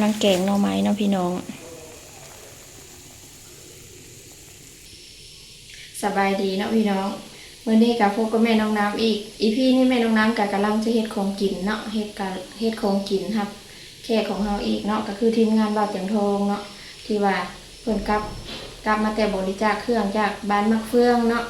ำลังแกงหน่อไม้เนาะพี่น้อง สบายดีเนาะพี่น้องวันนี้กับพวกกับแม่น้องน้ำอีก อีพี่นี่แม่น้องน้ำกับกำลังจะเฮ็ดของกินเนาะเฮ็ดกะเฮ็ดของกินครับแขกของเราอีกเนาะก็คือทีมงานบ่าวเจียงทองเนาะที่ว่าเพิ่นกลับกลับมาแต่บริจาคเครื่องจากบ้านมักเฟืองเนาะ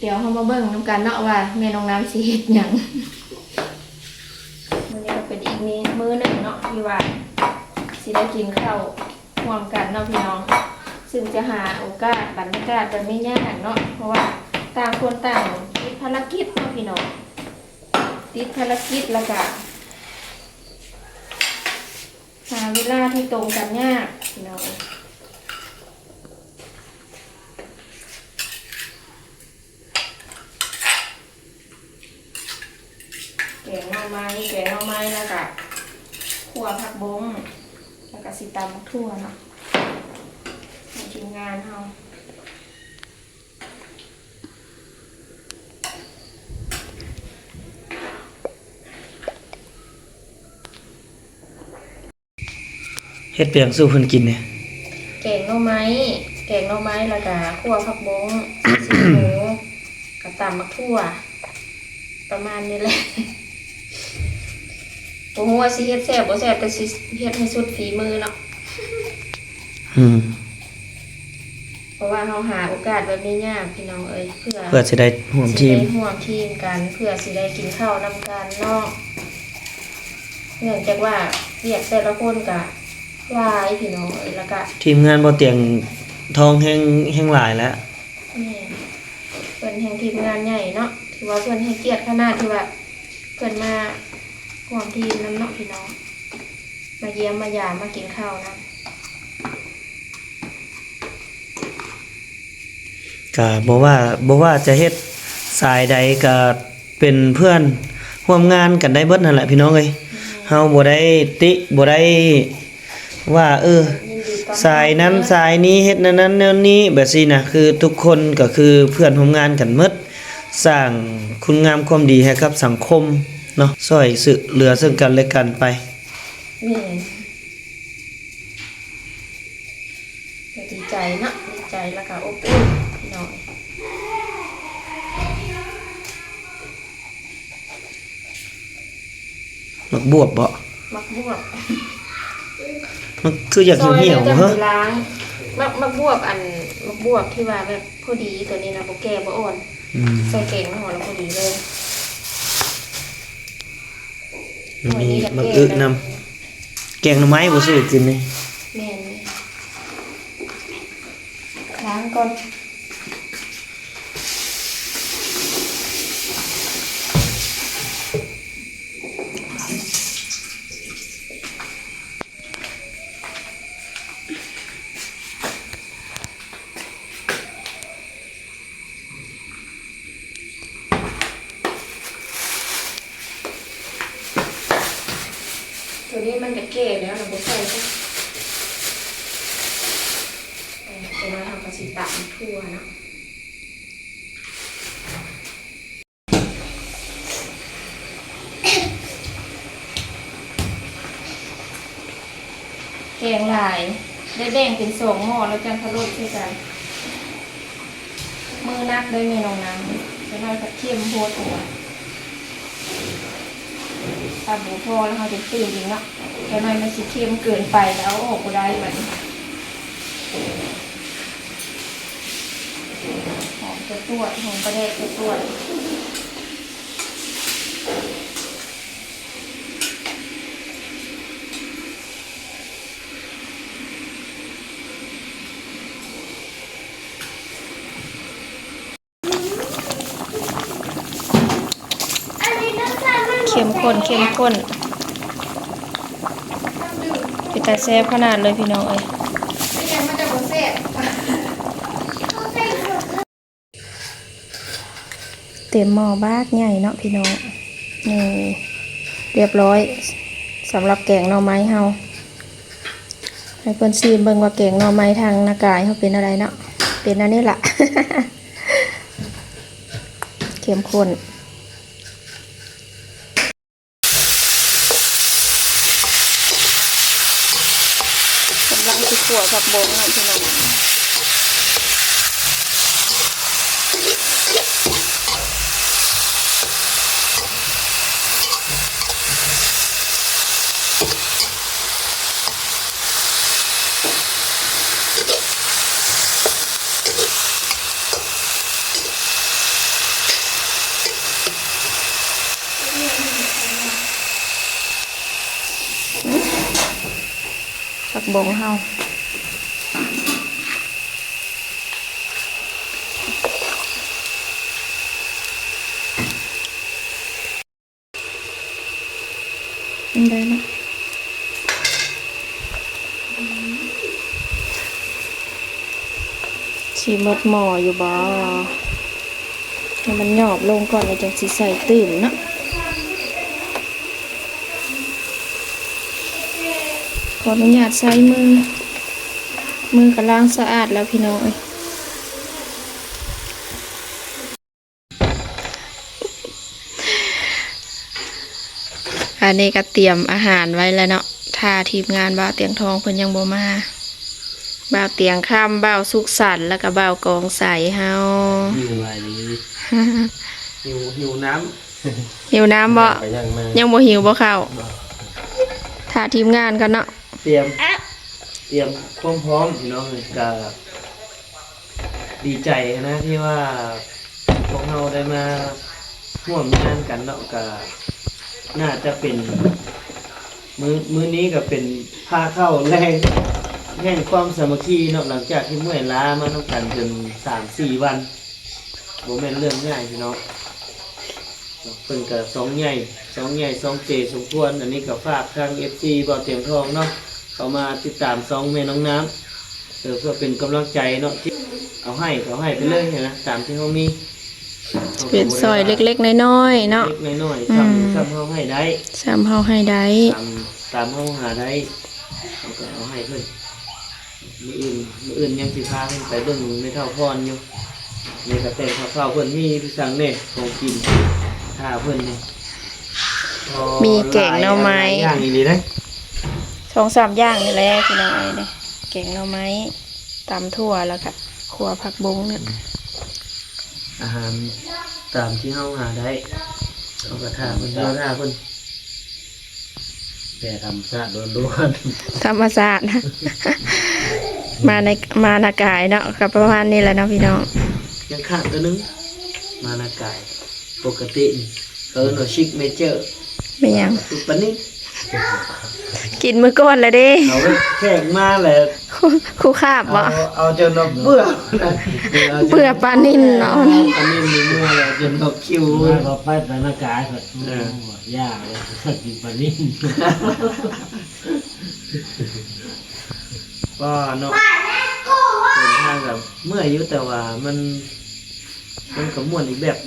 เดี๋ยวเรามาเบิ่งนํกันเนาะว่าแม่น้องน้ำสิเฮ็ดหยัง วันนี้ก็เป็นอีกนี้มื้อหนึ่งเนาะที่ว่าสิได้กินข้าวร่วมกันเนาะพี่น้อง ซึ่งจะหาโอกาสบรรยากาศมันไม่ยากเนาะเพราะว่าต่างคนต่างติดภารกิจเนาะพี่น้องติดภารกิจแล้วก็หาเวลาที่ตรงกันยากพี่น้อง แกงหน่อไม้แกงหน่อไม้แล้วก็ขั่วผักบงแล้วก็สิตำมะทั่วเนาะในทีมงานเราเฮ็ดเปียงสู้เพิ่นกินเนี่ยแกงหน่อไม้แกงหน่อไม้แล้วก็ขั่วผักบงสีหมูกับตำมะทั่ว ประมาณนี้แหละ ผมว่าสิเฮ็ดแซ่บบ่แซ่บแต่สิเฮ็ดให้สุดฝีมือเนาะอืมเพราะว่าเราหาโอกาสแบบนี้ยากพี่น้องเอ้ยเพื่อเพื่อสิได้ร่วมทีมสิได้ร่วมทีมกันเพื่อสิได้กินข้าวนำกันเนาะเนื่องจากว่าเรียกแต่ละคนกะหลายพี่น้องเอ้ยแล้วก็ทีมงานบ่เตียงทองแห้งแห้งหลายแล้วแม่เพิ่นแห่งทีมงานใหญ่เนาะถือว่าเพิ่นให้เกียรติขนาดที่ว่าเพิ่นมา ร่วมทีมนำเนาะพี่น้อง มาเยี่ยมมายามมากินข้าวนะก็บ่ว่าบ่ว่าจะเฮ็ดสายใดก็เป็นเพื่อนร่วมงานกันได้เบิดนั่นแหละพี่น้องเอ้ยเฮาบ่ได้ติบ่ได้ว่า เออยินดีต้อนรับสายนั้นสายนี้เฮ็ดนั้นนั้นแนวนี้แบบนี้นะคือทุกคนก็คือเพื่อนร่วมงานกันหมดสร้างคุณงามความดีให้กับสังคม เนาะช่วยสึเหลือซึ่งกันและกันไปแม่ก็ดีใจเนาะดีใจแล้วก็อบอุ่นพี่น้องมักบวบบ่มักบวบมันคืออยากเหี่ยวซๆแล้เฮ้จะไปล้างมักมักบวบอันมักบวบที่ว่าแบบพอดีตัวนี้นะบ่แก่บ่อ่อนอืมใส่แกงมาห่อแล้วพอดีเลย บักอึนำแกงหน่อไม้บ่สู้กินนี่แม่นไหมล้างก่อน ตัวนี้มันจะเก๋แล้วเราไม่ใส่ก็เออจะมาทำกระสีตามทั่วเนาะแกงหลาย ได้แบ่งเป็นสองหม้อแล้วจังทะลุด้วยกัน มือนักได้เมนูน้ำจะได้กระเทียมโพดหัว ถ้าบูพอแล้วเขาจะตื่นจริงเนาะแต่ไม่มันสิเค็มเกินไปแล้วเออกก็ได้แบบนี้หอมจะตรวจหอมประเดกจะตรวจ เข้มข้นเข้มข้นปิตาแซ่บขนาดเลยพี่น้องเอ้ยเต็มหม้อบากใหญ่เนาะพี่น้องนี่เรียบร้อยสำหรับแกงหน่อไม้เฮาให้เพิ่นซีมเบิ่งว่าแกงหน่อไม้ทางนากายเฮาเป็นอะไรเนาะเป็นอันนี้ล่ะ เข้มข้น ลังสิ ขัวผักบงเนาะพี่น้องผักบงเฮาเป็นได้เนาะ สีหมดหมออยู่บ่ให้มันหยอบลงก่อนแล้วจังสิใส่ตื่มเนาะขออนุญาตใช้มือ มือกำล้างสะอาดแล้วพี่น้องเอ้ยอันนี้ก็เตรียมอาหารไว้แล้วเนาะถ้าทีมงานบ่าเตียงทองเพิ่นยังบ่มา บ่าวเตียงข้ามบ่าวสุขสันต์แล้วก็บ่าวกองใสเฮาหิวอะไรนี้หิวหิวน้หิวน้ำบ่ำไปยังมายังบ่หิวบ่เข้าถ้าทีมงานกันเนาะเตรียมเตรียมความพร้อมพี่น้องเลยก็ดีใจนะที่ว่าพวกเราได้มาร่วมงานกันเนาะก็น่าจะเป็น มือมือนี้ก็เป็นพาเข้าแรง แห่งความสามัคคีเนาะหลังจากที่เมื่อยล้ามาต้องกันจนสามสี่วันโมเมนเรื่องง่ายพี่น้องเพิ่นกับสองใหญ่สองใหญ่สองเจสมควร อันนี้ก็ฝากทางเอฟซีบ่อเตียงทองเนาะเขามาติดตามสองแม่น้องน้ำเออเพื่อเป็นกำลังใจเนาะที่เอาให้เขาให้ไปเลยนะตามที่เขามีเป็นซอยเล็กๆน้อยๆเนาะเล็กๆน้อยอืๆมทำทำเขาให้ได้สามเฮาให้ได้ตามตามห้องหาได้เขาก็เอาให้เพื่อน มืออื่นมืออื่นยังสิพาเพิ่นไปเบิ่งไม่เท่าพรอยู่นี่ก็แต่งข้าวๆเพื่อนมีพี่สังเนี่ยของกินถ้าเพื่อนนี่พอมีแกงหน่อไม้ หลายอย่างอีหลีนะสองสามอย่างนี่แหละพี่น้องไอ้เนี่ยแกงหน่อไม้ตำถั่วแล้วก็ขัวผักบงเนี่ยอาหารตามที่เฮาหาได้เขาก็ท่าเพิ่นเราท่าเพิ่นแต่ทำซะโดนล้วนธรรมศาสตร์นะ มาในมานากายเนาะกับประมาณนี้แหละเนาะพี่น้องยังขาดตัวนึงมานากายปกตินี่เออโนชิกเมเจอร์ไม่ยังสุดปานนี้กินมือก้อนเลยเดิเอาไว้แข่งมาแหละคู่คาบเอาบ่เอาจนเราเบื่อเบื่อปลานิ่นเนาะอันนี้มีเมื่อแล้วจนเราคิวมาพอไปแต่หน้ากายก็ยากเลยกินปลานิ่ม ก็เนาะเดินทางกับเมื่อยอยู่แต่ว่ามันมันก็ม่วนอีกแบบ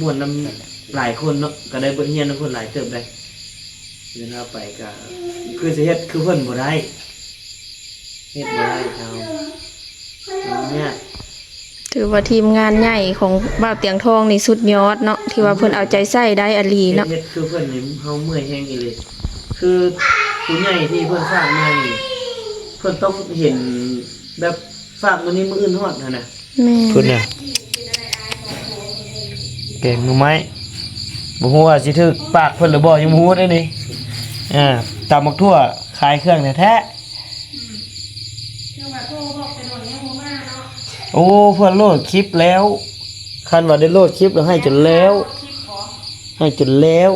ม่วนนำหลายคนเนาะก็ได้บทเรียนนำคนหลายเติบได้เดินทางไปก็คือสิเฮ็ดคือเพิ่นบ่ได้เฮ็ดบ่ได้เอาเนี่ยถือว่าทีมงานใหญ่ของบ่าวเตียงทองนี่สุดยอดเนาะที่ว่าเพิ่นเอาใจใส่ได้อลีเนาะเฮ็ดคือเพิ่นนี่เฮาเมื่อยแฮงอีเลยคือผู้ใหญ่ที่เพิ่นสร้างมานี่เพิ่นต้องเห็นแบบฝากมื้อนี้มื้ออื่นฮอดหั่นน่ะแม่คุณน่ะเก่งหนูไหมบ่ฮู้ว่าสิถึกปากเพิ่นหรือบ่ยังบ่ฮู้ได้นี่อ่าตำบักทั่วขายเครื่องแท้ๆโอ้เพิ่นโหลดคลิปแล้วคันว่าได้โหลดคลิปแล้วให้จนแล้ว ให้จนแล้ว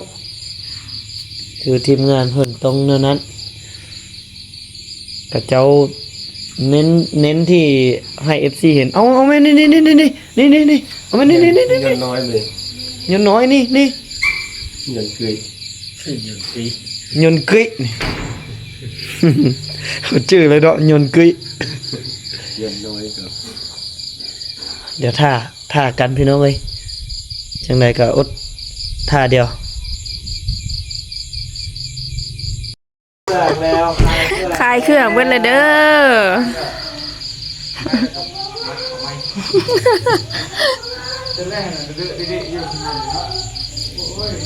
คือทีมงานเพิ่นตรงแนวนั้น กับเจ้าเน้นเน้นที่ให้ FC เห็น เอาเอาไหมนี่นี่นี่นี่นี่นี่นี่นี่เอาไหมนี่นี่นี่นี่เงินน้อยเลยยนต์น้อยนี่นี่เงินเกยขึ้นเงินตียนต์กึยนี่ เขาชื่อเลยเนาะยนต์กึยเงินน้อยก็เดี๋ยวท่าท่ากันพี่น้องเอ้ยจังไดก็อดท่าเดียวแล้วขาย เครื่องเบิดเลยเด้อ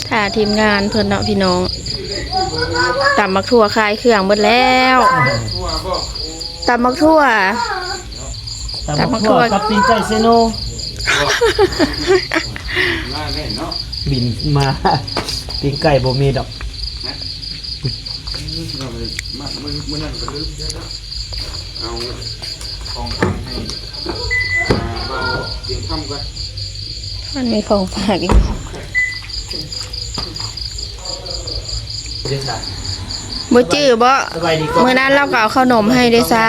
ถ้าทีมงานเพิ่นเนาะพี่น้องตำมักทั่วขายเครื่องเบิดแล้วตำมักทั่วตามตามมามาทั่วทั่วกับตีนไก่เซโนมาแน่เนาะบินมาตีนไก่บ่มีดอก เราไปมามือมือนั่นก็ลืมได้แล้วเอาของฟังให้เราเดี๋ยมทำกันมันมีของฝากอีกเดี๋ยวจ้ะบ่จื้อบ่สบามื้อนั้นเราก็เอาขนมให้เด้ซ่า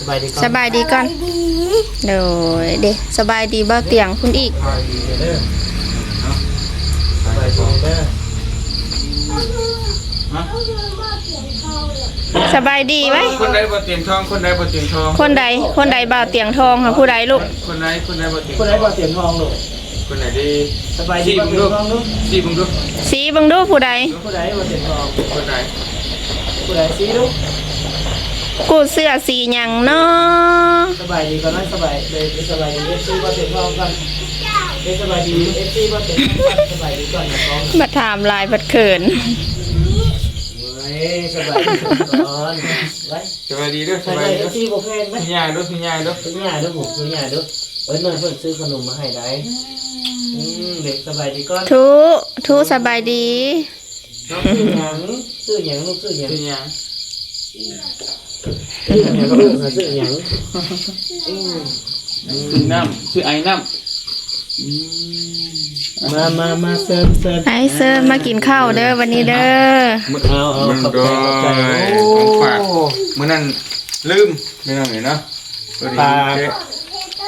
สบายดีก่อนสบายดีก่อนโดยเด้สบายดีบ่เตียงคุณอีก สบายดีเด้อสบายดีเด้อ สบายดีไหมคนใดบ่เตรียมทองคนใดบ่เตรียมทอง คนใดคนใดบ่าวเตียงทองค่ะผู้ใดลูกคนใดคนใดบ่เตรียมผู้ใดบ่เสียงทองลูกคนไหนดีสบายดีบ่เสียงทองลูกสีบึงดูสีเบิ่งดูผู้ใดผู้ใดบ่เสียงทองคนไหนผู้ใดสิลูกกูเสื้อสีหยังเนาะสบายดีก่อนนะสบายเลยสบายดีเอฟซีบ่เสียงทองกันเอ้ยสบายดีเอฟซีบ่เสียงทองกันสบายดีก่อนนะน้อง มาถามลายบัดเขินเฮ้ ยสบายดีก่อนไว้สบายดีเด้อสสบาบายยดีดีเอฟซีบ่แพงไหมพี่ยายเด้อพี่ยายเด้อคุณย่าด้วยผมคุณย่าด้วยเอ้ยหน่อยเพิ่นซื้อขนมมาให้ได้อืมเด็กสบายดีก่อนทุทุสบายดี น้องซื้อหยังซื้อหยังลูกซื้อหยังพี่ยายซื้อหยังลูกซื้อหยังชื่อน้ำชื่อไอ้น้ มามามาเซิร์ฟเซิร์ฟไอเซิร์นมากินข้าวเด้อวันนี้เด้อำเอาเอามันขอบก็ใจขอบใจโอ้ของฝากมื้อนั้นลืมไม่ต้องเห็นเนาะพอดีปลา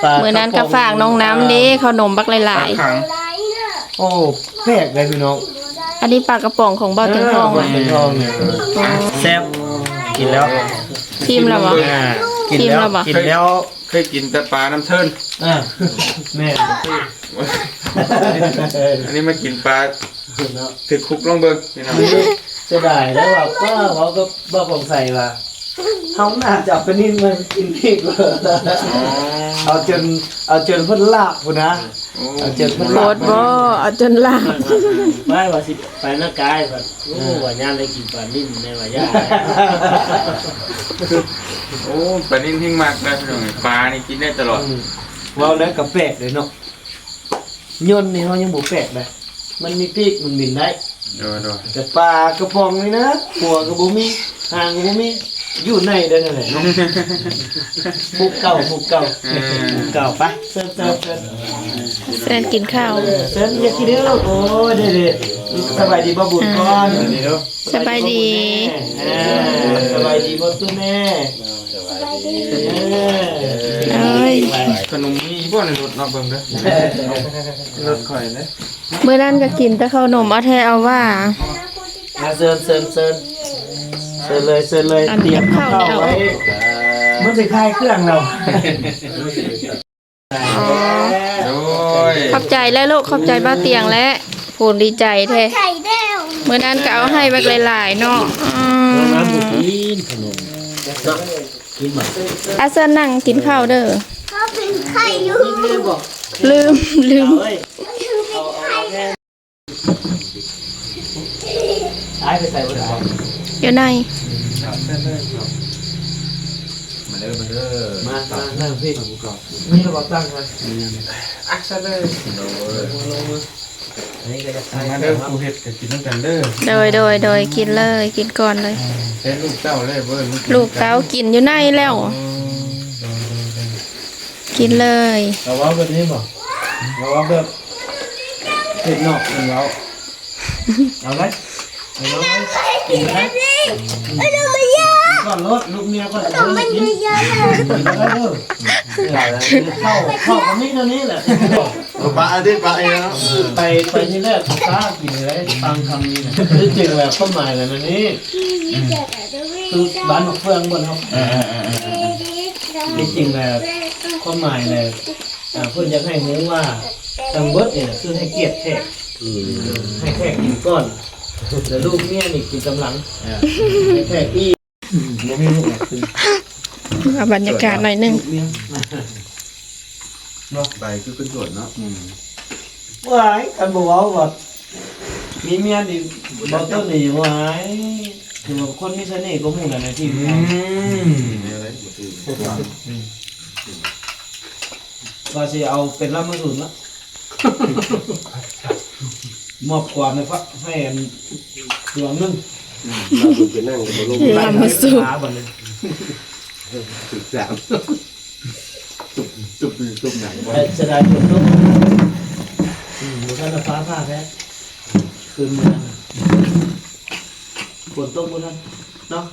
ปลามื้อนั้นก็ฝากน้องน้ำเด้ขนมบักหลายขังโอ้แปลกเลยพี่น้องๆอันนี้ปลากระป๋องของบ่าวเตียงทองเออว่ะเตียงทองเนี่ยแซ่บกินแล้วชิมแล้วบ่อ่า กินแล้วชิมแล้วบ่กินแล้วเคยกินแต่ปลาน้ำเทินอ่าแม่อันนี้มากินปลาเนาะถึกคุกลองเบิ่งพี่น้องจะได้แล้วว่าก็เขาก็บอกผมใส่ว่า เขาน่าจะเอาไปนิ่มมันกินพริกเลยอ๋อเอาจนเอาจนเพิ่นลากพุ่นนะโอ้เอาเจ็บโคตรบ่เอาจนลาบไม่ว่าสิไปหน้ากายแบบโอ้ว่าย่านได้กินปลานิ่มในว่าย่านโอ้ปลานิ่มทิ้งมากเลยพี่น้องปลานี่กินได้ตลอดอืมว้าวแล้วก็แปลกเลยเนาะยนต์นี่เขายังบ่แปลกเลยมันมีปีกมันบินได้เดี๋ยวเดี๋ยวแต่ปลากระป๋องนี่นะหัวก็บ่มีหางก็บ่มี อยู่ในเด้อนั่นแหละเนาะปุกเก่าปุกเก่าปุกเก่าไปเซิร์ฟเซิร์ฟเซิร์ฟเซิร์นกินข้าว เซิร์ฟอย่าคิดเด้อโอ้ยเด้ๆสบายดีบ่บุญก่อนเดี๋ยวสบายดีอ่าสบายดีบ่ตุ้แม่เออเอ้ยขนมมีบ่ในรถเนาะเบิ่งเด้อรถข่อยเด้อมื้อนั้นก็กินแต่ขนมเอาแท้เอาว่ามาเซิร์ฟเซิร์ฟเซิร์ฟ เซิร์ฟเลยเซิร์ฟเลยอันเตรียมข้าวข้าวเนี่ยไว้มันสิคลายเครื่องเราอ๋อโดยขอบใจแล้วลูกขอบใจบ้าวเตียงและผูนดีใจแท้มื้อนั้นก็เอาให้บักหลายๆเนาะอืมน้ำบุกินขนมกินหมดอาเซิร์นนั่งกินข้าวเด้อเขาเป็นไข่อยู่ลืมลืมเฮ้ยเป็นไข่ตายไปใส่บ่ได้ อยู่ในมาเด้อมาเด้อมามานั่งพี่นี่เราบอกตั้งมาอักซะเด้อโดยอันนี้ก็จะมาเด้อผู้เฮ็ดก็กินด้วยกันเด้อโดยโดยโดยกินเลยกินก่อนเลยเป็นลูกเต้าเลยเบิ่งลูกเต้ากินอยู่ในแล้ว กินเลยเราว่าแบบนี้บ่เราว่าแบบเห็ดนอกเป็นเราเอาไหมเอาไหมกินไหมไม่ต้องมาเยอะก่อนรถลูกเมียก่อนต้องมันมาเยอะเลยนได้เด้อเข้าเข้ากับนี่ตัวนี้แหละปลาดิปลาเนาไปไปที่แรกป้ากินอะไรฟังคำนี้นะที่จริงแล้วข้อหมายอะไรมันนี่คือบ้านของเฟืองบนเขาที่จริงแล้วข้อหมายเลยอ่าเพื่อนอยากให้รู้ว่าทางเบิร์ดเนี่ยคือให้เกียรติแขกให้แขกกินก้อน แต่ลูกเมียนี่กินกำลังให้แขกอีไม่มีลูกคือเอาบรรยากาศหน่อยหนึงลูกเมียเนาะใบคือเป็นส่วนเนาะว้ายกันบอกว่าแบบมีเมียดิบอกต้นนี่ว้ายคือว่าคนมีเสน่ห์ก็มุ่งอะไรที่อืมว่าสิเอาเป็นรับมือสุนละ มอบกวาดให้ฟักให้อันดวงหนึงเราไปนั่งกับลงลำมาสุหาบัดนี้ศึกษาตุบตุบตุบหนังไอ้เสียดายฝนตกอืมบ่ทันได้ฟ้าผ่าแท้คืนมื้อนั้นน่ะฝนตกบ่ทันเนาะ